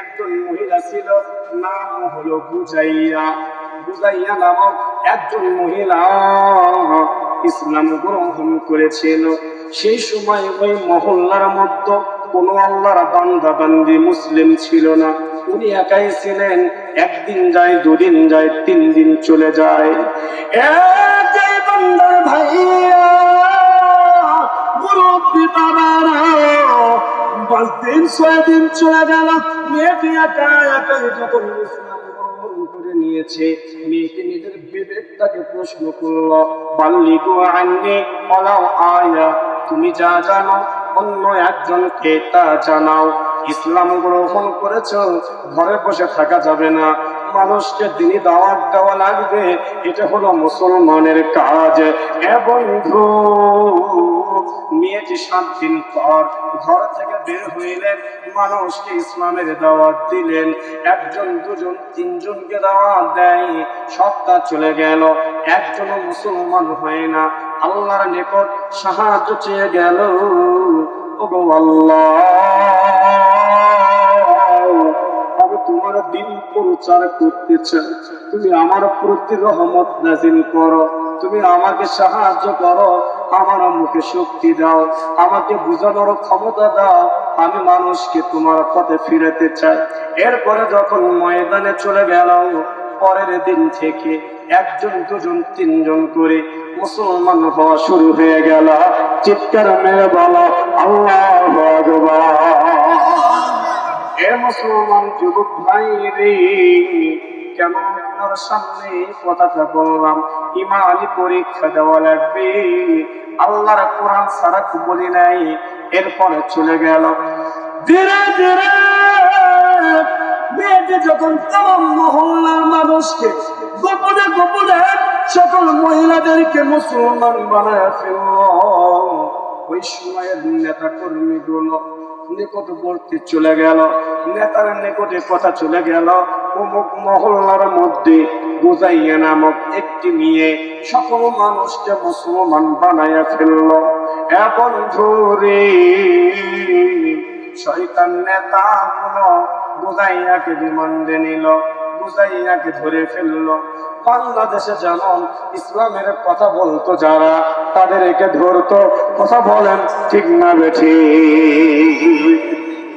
একজন মহিলা ছিল, নাম হলো নামক একজন মহিলা ইসলাম গ্রহণ করেছিল। সেই সময় ওই মহল্লার মধ্যে কোনো আল্লাহর বান্দা বান্দি মুসলিম ছিল না। উনি একাই ছিলেন, একদিন যায়, দুদিন যায়, তিন দিন চলে যায়। ভাইয়া বাবারা পাঁচ দিন, ছয় দিন চলে গেল। মেয়েটি একা একাই যখন করে নিয়েছে, মেয়েটি নিজের বিবেকটাকে প্রশ্ন করল বাল্লিকু আননি, অলাও আয়া, তুমি যা জানো, অন্য একজনকে তা জানাও। ইসলাম গ্রহণ করেছ, ঘরে বসে থাকা যাবে না। মানুষকে দিনই দাওয়াত দেওয়া লাগবে, এটা হলো মুসলমানের কাজ। এ বন্ধু, মেয়েটি সাত দিন পর ঘর থেকে বের হইলেন, মানুষকে ইসলামের দাওয়াত দিলেন। একজন, দুজন, তিনজনকে দাওয়াত দেয় সপ্তাহ চলে গেল। একজনও মুসলমান হয় না, আল্লাহর নিকট সাহায্য চেয়ে গেল। ওগো আল্লাহ। তোমার দিন প্রচার করতে চাই তুমি আমার প্রতি রহমত নাজিল করো। তুমি আমাকে সাহায্য করো। আমার মুখে শক্তি দাও। আমাকে বুঝানোর ক্ষমতা দাও। আমি মানুষকে তোমার পথে ফিরাতে চাই। এরপরে যখন ময়দানে চলে গেল পরের দিন থেকে একজন, দুজন, তিনজন করে মুসলমান হওয়া শুরু হয়ে গেল। চিৎকার মেরে বলো, আল্লাহ ভগবান এ মুসলমান যুবক ভাই রে কেন আপনার সামনে কথাটা বললাম? ইমানি পরীক্ষা দেওয়া লাগবে। আল্লাহর কোরআন ছাড়া বলি নাই, এরপরে চলে গেল। ধীরে ধীরে, মেয়েটি যখন তাম মহল্লার মানুষকে গোপনে গোপনে সকল মহিলাদেরকে মুসলমান বানায় ফেলল, ওই সময়ের নেতা কর্মী গুলো নিকটবর্তী চলে গেল। নেতার নিকটে কথা চলে গেল। অমুক মহল্লার মধ্যে বুঝাইয়া নামক একটি মেয়ে সকল মানুষকে মুসলমান বানাইয়া ফেলল। এখন ধরে শয়তান নেতা গুলো বুঝাইয়াকে রিমান্ডে নিল। বুঝাইয়াকে ধরে ফেলল। বাংলাদেশে যেমন ইসলামের কথা বলতো যারা, তাদেরকে ধরতো। কথা বলেন, ঠিক না বেঠি?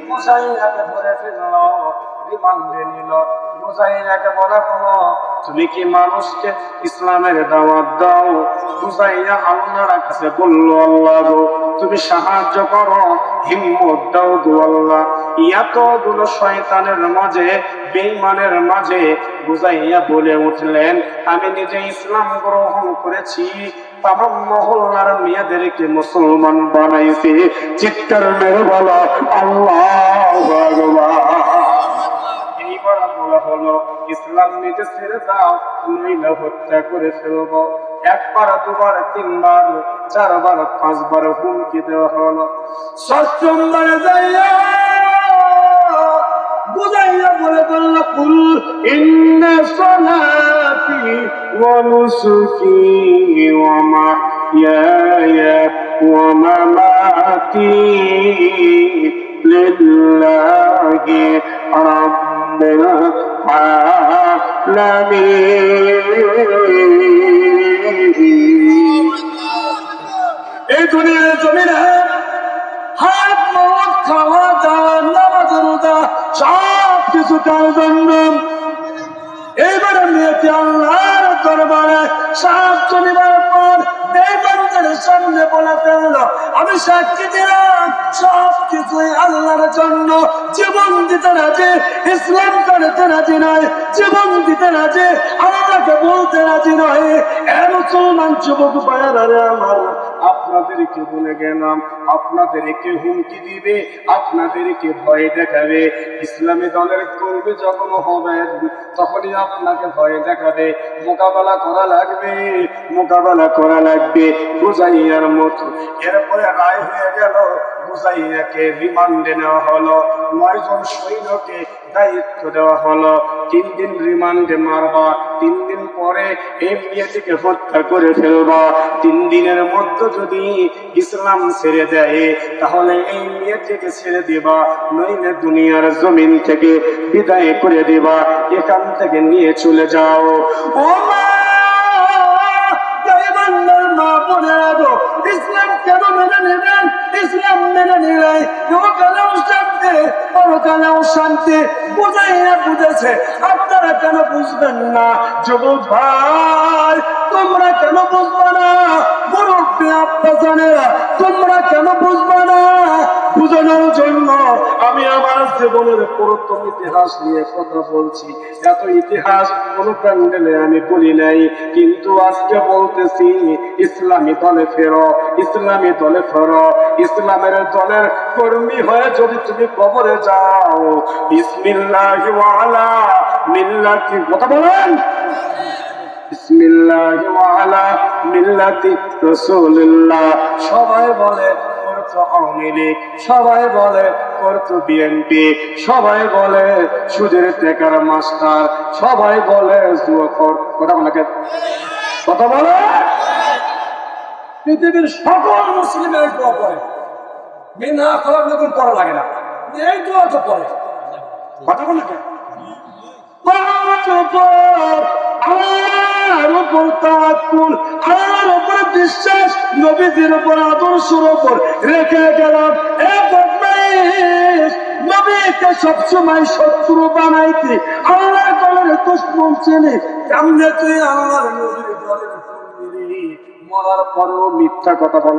বুঝাইয়াকে ধরে ফেলল, রিমান্ডে নিল। বুঝাইয়াকে বলা হলো, তুমি কি মানুষকে ইসলামের দাওয়াত দাও? বুঝাইয়া আল্লাহর কাছে বলল, আল্লাহ তুমি সাহায্য করো, হিম্মত দাও গো আল্লাহ। শয়তানের মাঝে মাঝে বুঝাইয়া বলে উঠলেন, আমি নিজে ইসলাম গ্রহণ করেছি তাম মহল্লার মেয়েদেরকে মুসলমান বানাইছে। চিৎকার মেরে বলা, আল্লাহ হত্যা করে ফেলব। একবার, দুবার, তিনবার, চারবার, পাঁচবার হুমকি দেওয়া হলো। যাইয়া বুঝাইয়া বলে বলল কুল ইন্না সলাতি ওয়া নুসুকি ওয়া মাহইয়ায়া ওয়া মামাতি লিল্লাহি রাব্বিল আলামিন এই দুনিয়ার জমিনে এইবারে মেয়েটি আল্লাহর দরবারে সাহায্য নেবার পর এই বান্দার সামনে বলে ফেলল, আমি সাক্ষী দিলাম সব কিছুই আল্লাহর জন্য। জীবন দিতে রাজি, ইসলাম করতে রাজি নয়, জীবন দিতে রাজি আল্লাহকে বলতে রাজি নয়, এ মুসলমান যুবক ভাইয়ারে আমার। আপনাদেরকে বলে গেলাম, আপনাদেরকে হুমকি দিবে, আপনাদেরকে ভয় দেখাবে। ইসলামী দলের কর্মী যখন হবে, তখনই আপনাকে ভয় দেখাবে। মোকাবেলা করা লাগবে, মোকাবেলা করা লাগবে বুঝাইয়ার মতো। এরপরে রায় হয়ে গেল বুঝাইয়াকে রিমান্ডে নেওয়া হলো, নয়জন সৈন্যকে দায়িত্ব দেওয়া হলো। তিন দিন রিমান্ডে মারবা, তিন পরে এই হত্যা করে ফেলবা। তিন দিনের মধ্যে যদি ইসলাম ছেড়ে দেয়, তাহলে এই মেয়েটিকে ছেড়ে দিবা। নইলে দুনিয়ার জমিন থেকে বিদায় করে দিবা। এখান থেকে নিয়ে চলে যাও। ইসলাম কেন মেনে নেবেন ইসলাম মেনে নিলে শান্তি পরকালেও না বুঝেছে। কেন বুঝবেন না? যুবক ভাই, তোমরা কেন বুঝবে না? মুরব্বী আপনারা তোমরা কেন বুঝবে না? বুঝানোর জন্য আমি আমার জীবনের প্রথম ইতিহাস নিয়ে কথা বলছি। এত ইতিহাস কোন প্যান্ডেলে আমি বলি নাই, কিন্তু আজকে বলতেছি, ইসলামী দলে ফেরো, ইসলামী দলে ফেরো। ইসলামের দলের কর্মী হয়ে যদি তুমি কবরে যাও বিসমিল্লাহি ওয়ালা মিল্লাতি কথা বলেন। সবাই বলে করতো আওয়ামী লীগ। সবাই বলে করতো বিএনপি। সবাই বলে, সুদের টেকার মাস্টার। সবাই বলে কথা বলে কথা বলে পৃথিবীর সকল মুসলিমের দোয়া পড়ে। বিনা খোলার নতুন করা লাগে না। এই তো পড়ে। কথা বলে পাঁচ উপর, উপর তাওয়াক্কুল, আল্লাহর উপর বিশ্বাস নবীদের উপর আদর্শের উপর রেখে গেলাম এ বদমাইশ, নবীকে সবসময় শত্রু বানাইতে আল্লাহ দলের দুশ্মন চেনে কেমনে তুই আল্লাহর নবীর? মরার পরেও মিথ্যা কথা বল?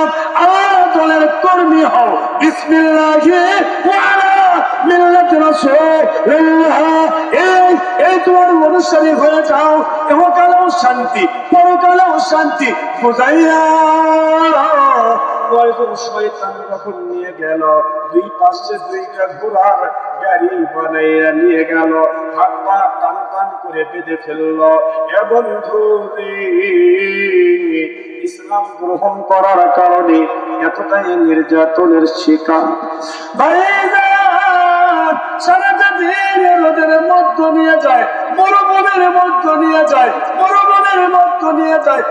কর্মী হও। বিসমিল্লাহি ওয়ালা মিল্লাতি শান্তি, পরকালেও শান্তি। বুঝাইয়া নিয়ে গেল, দুই পাশে দুইটা ঘোড়ার বানাইয়া নিয়ে গেল। হাত করে বেঁধে ফেলল এ বন্ধু ইসলাম গ্রহণ করার কারণে এতটাই নির্যাতনের শিকার। সারাটা দিন রোদের মধ্য নিয়ে যায় মরুবনের মধ্য নিয়ে যায় মরুবনের মধ্য নিয়ে যায়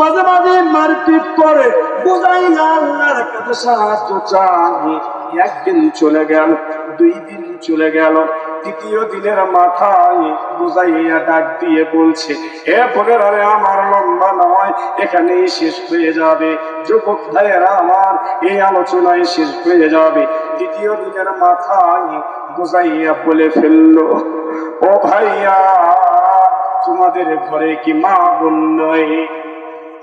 মাঝে মাঝে মারপিট করে, বুঝাই না আল্লাহর কাছে সাহায্য চাই। একদিন চলে গেল, দুই দিন চলে গেল তৃতীয় দিনের মাথায় বুঝাইয়া ডাক দিয়ে বলছে এ বোনের আরে, আমার লম্বা নয়, এখানেই শেষ হয়ে যাবে। যুবক ভাইয়েরা আমার, এই আলোচনায় শেষ হয়ে যাবে। তৃতীয় দিনের মাথায় বুঝাইয়া বলে ফেলল, ও ভাইয়া, তোমাদের ঘরে কি মা বোন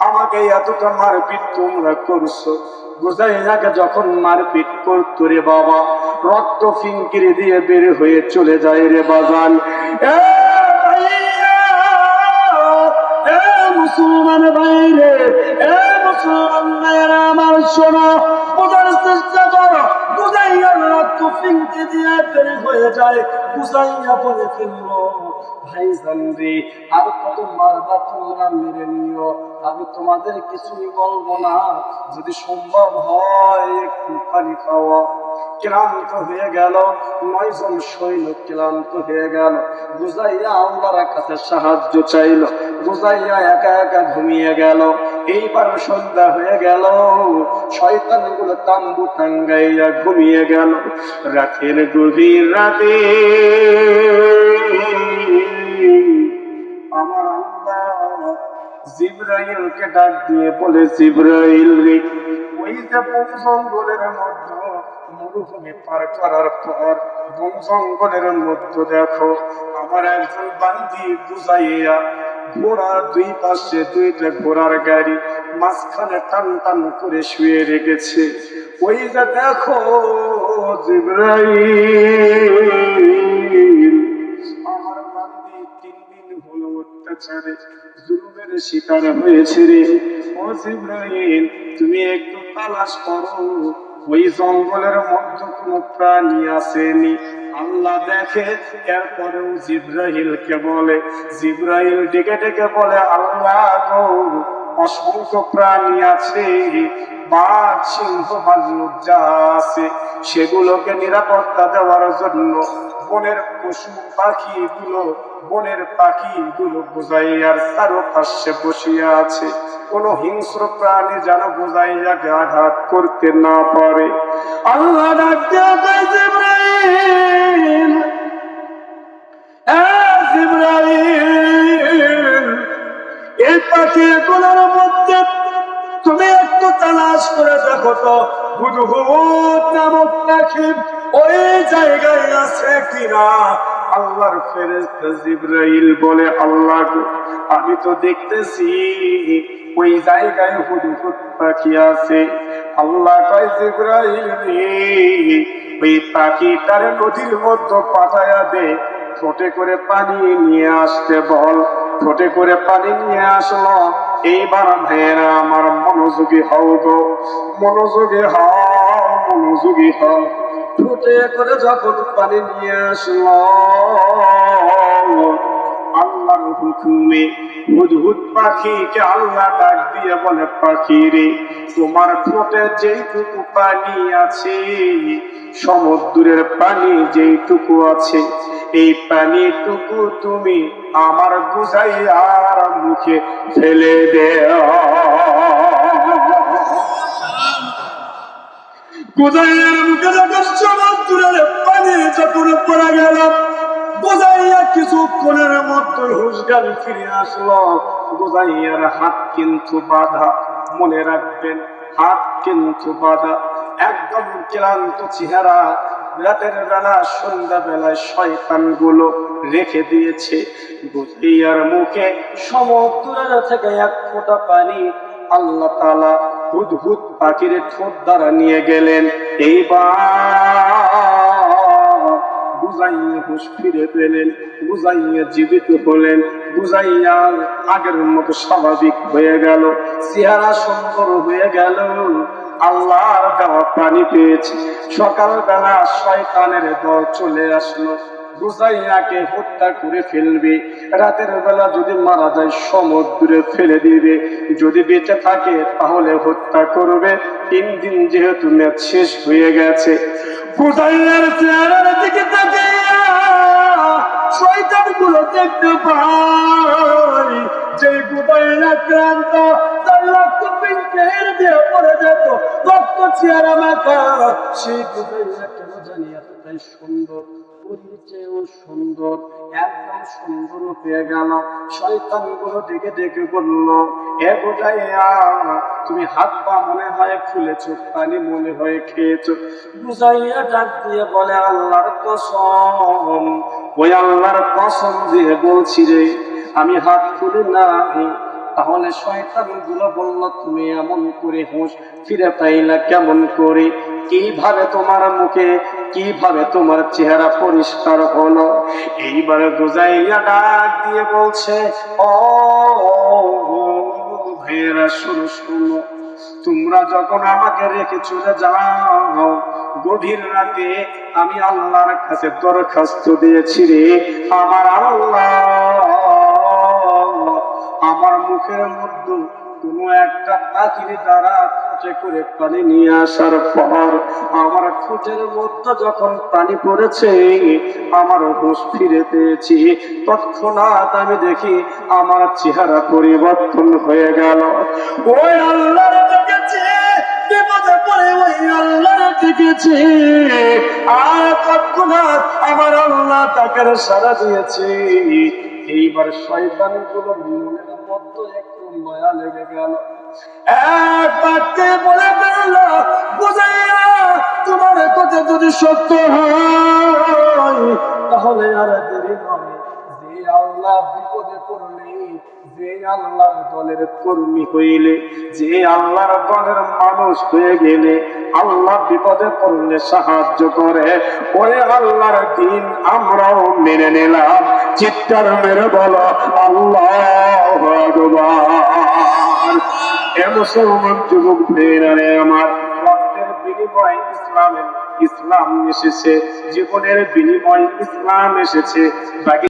আমাকে এতটা মারপিট তোমরা করছ। বুঝাই নাকে যখন মারপিট করতো রে বাবা রক্ত ফিঙ্কিরি দিয়ে বের হয়ে চলে যায় রে ভাইয়া, মুসলমান ভাইরে এ মুসলমান ভাইরা আমার শোনো বোঝার চেষ্টা করো। বুঝাইয়া রক্ত ফিঙ্কি দিয়ে বের হয়ে যায় বুঝাইয়া বলে ফেলল। ভাই জানবে আর কত মারবা তোমরা মেরে নিও। আমি তোমাদের কিছুই বলব না। যদি সম্ভব হয় একটু পানি খাওয়া। ক্লান্ত হয়ে গেল, নয়জন সৈন্য ক্লান্ত হয়ে গেল। বুঝাইয়া আল্লাহর কাছে সাহায্য চাইল। বুঝাইয়া একা একা ঘুমিয়ে গেল। এইবার সন্ধ্যা হয়ে গেল। শয়তানগুলো তাম্বু টাঙ্গাইয়া ঘুমিয়ে গেল। রাতের গভীর রাতে আমার আল্লাহ জিব্রাইলকে ডাক দিয়ে বলে, জিব্রাইল রে, ওই যে বন জঙ্গলের মধ্যে, মরুভূমি পার করার পর বন জঙ্গলের মধ্যে দেখো, আমার একজন বান্দি বুঝাইয়া ঘোড়ার দুই পাশে দুইটা ঘোড়ার গাড়ি মাঝখানে টান টান করে শুয়ে রেখেছে। ওই যে দেখো, জিব্রাইল, আমার বান্দি তিন দিন হলো অত্যাচারে। বিপদের শিকার হয়েছে রে। ও জিব্রাইল, তুমি একটু তালাশ করো। ওই জঙ্গলের মধ্যে কোন প্রাণী আসেনি। আল্লাহ দেখে, এরপরেও জিব্রাহিলকে বলে জিব্রাহিল ডেকে ডেকে বলে, আল্লাহ গো অসংখ্য প্রাণী আছে, বাঘ, সিংহ ভাল্লুক যা আছে। সেগুলোকে নিরাপত্তা দেওয়ার জন্য বনের পশু, পাখিগুলো, বনের পাখিগুলো বোঝাইয়ার চারপাশে বসিয়া আছে। কোনো হিংস্র প্রাণী যেন বোঝাইয়াকে আঘাত করতে না পারে। আল্লাহ জিবরাইল। এই পাখিগুলোর মধ্যে। তুমি একটু তালাশ করে দেখো তো হুদহুদ নামক পাখি ওই জায়গায় আছে কিনা? আল্লাহর জিবরাইল বলে, আল্লাহ আমি তো দেখতেছি ওই জায়গায় পাখি আছে। আল্লাহ কয়, জিবরাইল, ওই পাখিটার নদীর মধ্যে পাঠায়া দে ঠোঁটে করে পানি নিয়ে আসতে বল। ঠোঁটে করে পানি নিয়ে আসলো। এইবার ভাইয়েরা আমার মনোযোগী হও গো। মনোযোগী হও মনোযোগী হও। ঠোঁটে করে যখন পানি নিয়ে আসলো হুকুমে পাখিকে আল্লাহ ডাক দিয়ে বলে, পাখি রে, তোমার ঠোঁটে যেইটুকু পানি আছে, সমুদ্রের পানি যেইটুকু আছে, এই পানিটুকু তুমি আমার বুঝাই আর মুখে ফেলে দেও। গোজাইয়ের মুখে যখন সমুদ্রের পানি যখন পড়ে গেল গোজাইয়া কিছুক্ষণের মধ্যে ফিরে আসলো। গোজাইয়ার হাত কিন্তু বাধা, মনে রাখবেন, হাত কিন্তু বাধা। একদম ক্লান্ত চেহারা, রাতের বেলা সন্ধ্যা বেলায় শয়তানগুলো রেখে দিয়েছে। গোজাইয়ার মুখে সমুদ্রের থেকে এক ফোঁটা পানি আল্লাহ তালা হুদ হুদ পাখির ঠোঁট দ্বারা নিয়ে গেলেন। এইবার বুঝাইয়া হুশ ফিরে পেলেন, বুঝাইয়া জীবিত হলেন, বুঝাইয়া আগের মতো স্বাভাবিক হয়ে গেল, চেহারা সুন্দর হয়ে গেল। আল্লাহর দেওয়া পানি পেয়েছে। সকালবেলা শয়তানের দল চলে আসলো। বুঝাইয়াকে হত্যা করে ফেলবে? রাতের বেলা যদি মারা যায়, সমুদ্রে ফেলে দিবে। যদি বেঁচে থাকে, তাহলে হত্যা করবে। তিন দিন যেহেতু ম্যাচ শেষ হয়ে গেছে। বুঝাইয়ার চেহারার দিকে শয়তানগুলো দেখতে পাই যে বুঝাইয়া আক্রান্ত তার রক্ত পিঙ্কের দিয়ে পড়ে যেত। রক্ত চেহারা মাথা সেই বুঝাইয়া কেন জানি এতটাই সুন্দর? পরিচয়ও সুন্দর। একদম সুন্দর পেয়ে গেল। শয়তানগুলো ডেকে ডেকে বলল, এ বোঝাইয়া, তুমি হাত পা মনে হয় খুলেছো পানি মনে হয় খেয়েছো। বুঝাইয়া ডাক দিয়ে বলে, আল্লাহর কসম, ওই আল্লাহর কসম দিয়ে বলছি রে, আমি হাত খুলি নাই। তাহলে শয়তানগুলো বলল, তুমি এমন করে হুঁশ ফিরে পাইলা কেমন করে? কীভাবে তোমার মুখে, কীভাবে তোমার চেহারা পরিষ্কার হলো? এইবারে বুঝাইয়া ডাক দিয়ে বলছে, ও ভাইয়েরা, শুনো শুনো। তোমরা যখন আমাকে রেখে চলে যাও, গভীর রাতে আমি আল্লাহর কাছে দরখাস্ত দিয়েছি রে। আমার আল্লাহ মুখের মধ্যে কোনো একটা পাখির দ্বারা খুঁটে করে পানি নিয়ে আসার পর আমার ঠোঁটের মধ্যে যখন পানি পড়েছে, আমার হুঁশ ফিরে পেয়েছি। তৎক্ষণাৎ আমি দেখি আমার চেহারা পরিবর্তন হয়ে গেল। ওই আল্লাহ দেখেছি, বিপদে পড়ে ওই আল্লাহর দেখেছি। আর তৎক্ষণাৎ আমার আল্লাহ তাকে সারা দিয়েছে। এইবার শয়তানগুলো মনের মধ্যে একটু মায়া লেগে গেল। বলে বুঝাইয়া, তোমার কথা যদি সত্য হয়, তাহলে আর দেরি নয়। যে আল্লাহ বিপদে পড়লে, যে আল্লাহর দলের কর্মী হইলে, যে আল্লাহর দলের মানুষ হয়ে গেলে, আল্লাহ বিপদে পড়লে সাহায্য করে। ওই আল্লাহর দিন, আমরাও মেনে নিলাম। চিৎকার মেরে বলো, আল্লাহ এ মুসলমান যুবক ভাইয়েরা আমার, রক্তের বিনিময় ইসলামের ইসলাম এসেছে, জীবনের বিনিময় ইসলাম এসেছে। বাকি